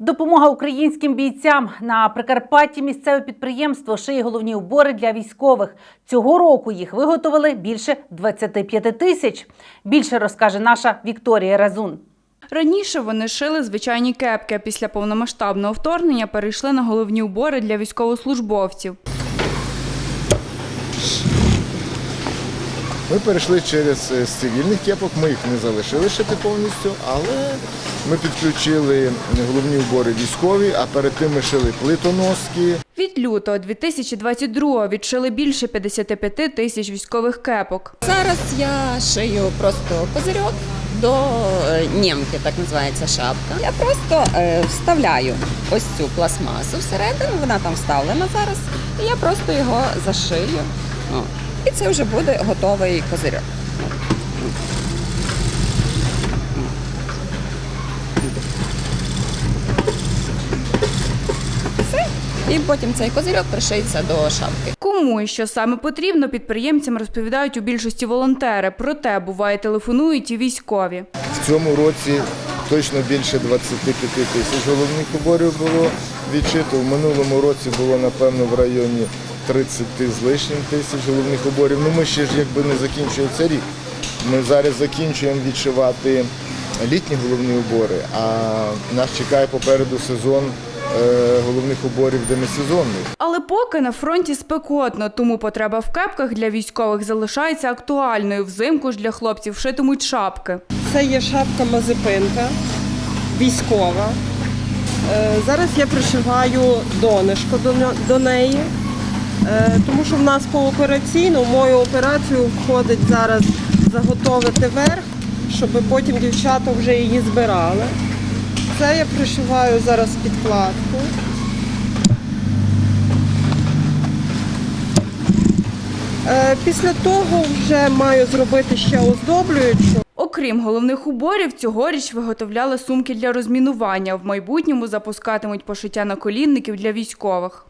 Допомога українським бійцям на Прикарпатті місцеве підприємство шиє головні убори для військових. Цього року їх виготовили більше 25 тисяч. Більше розкаже наша Вікторія Разун. Раніше вони шили звичайні кепки, після повномасштабного вторгнення перейшли на головні убори для військовослужбовців. Ми перейшли через е, з цивільних кепок, ми їх не залишили ще повністю, але ми підключили головні убори військові, а перед тим ми шили плитоноски. Від лютого 2022-го відшили більше 55 тисяч військових кепок. Зараз я шию просто козирьок до е, німки, так називається шапка. Я просто е, вставляю ось цю пластмасу всередину, вона там вставлена зараз, і я просто його зашию. І це вже буде готовий козирьок. Все. І потім цей козирьок пришиється до шапки. Кому і що саме потрібно, підприємцям розповідають у більшості волонтери. Проте буває телефонують і військові. В цьому році точно більше 25 тисяч головних уборів було відшито. В минулому році було, напевно, в районі 30 з лишнім тисяч головних уборів. Ну ми ще ж якби не закінчується рік. Ми зараз закінчуємо відшивати літні головні убори, а нас чекає попереду сезон е, головних уборів демисезонних. Але поки на фронті спекотно, тому потреба в кепках для військових залишається актуальною. Взимку ж для хлопців шитимуть шапки. Це є шапка Мазепинка, військова. Е, Зараз я пришиваю донишко до, неї, тому що в нас поопераційно в мою операцію входить зараз заготовити верх, щоб потім дівчата вже її збирали. Це я пришиваю зараз підкладку. Е, Після того вже маю зробити ще оздоблюючу. Окрім головних уборів, цьогоріч виготовляли сумки для розмінування. В майбутньому запускатимуть пошиття наколінників для військових.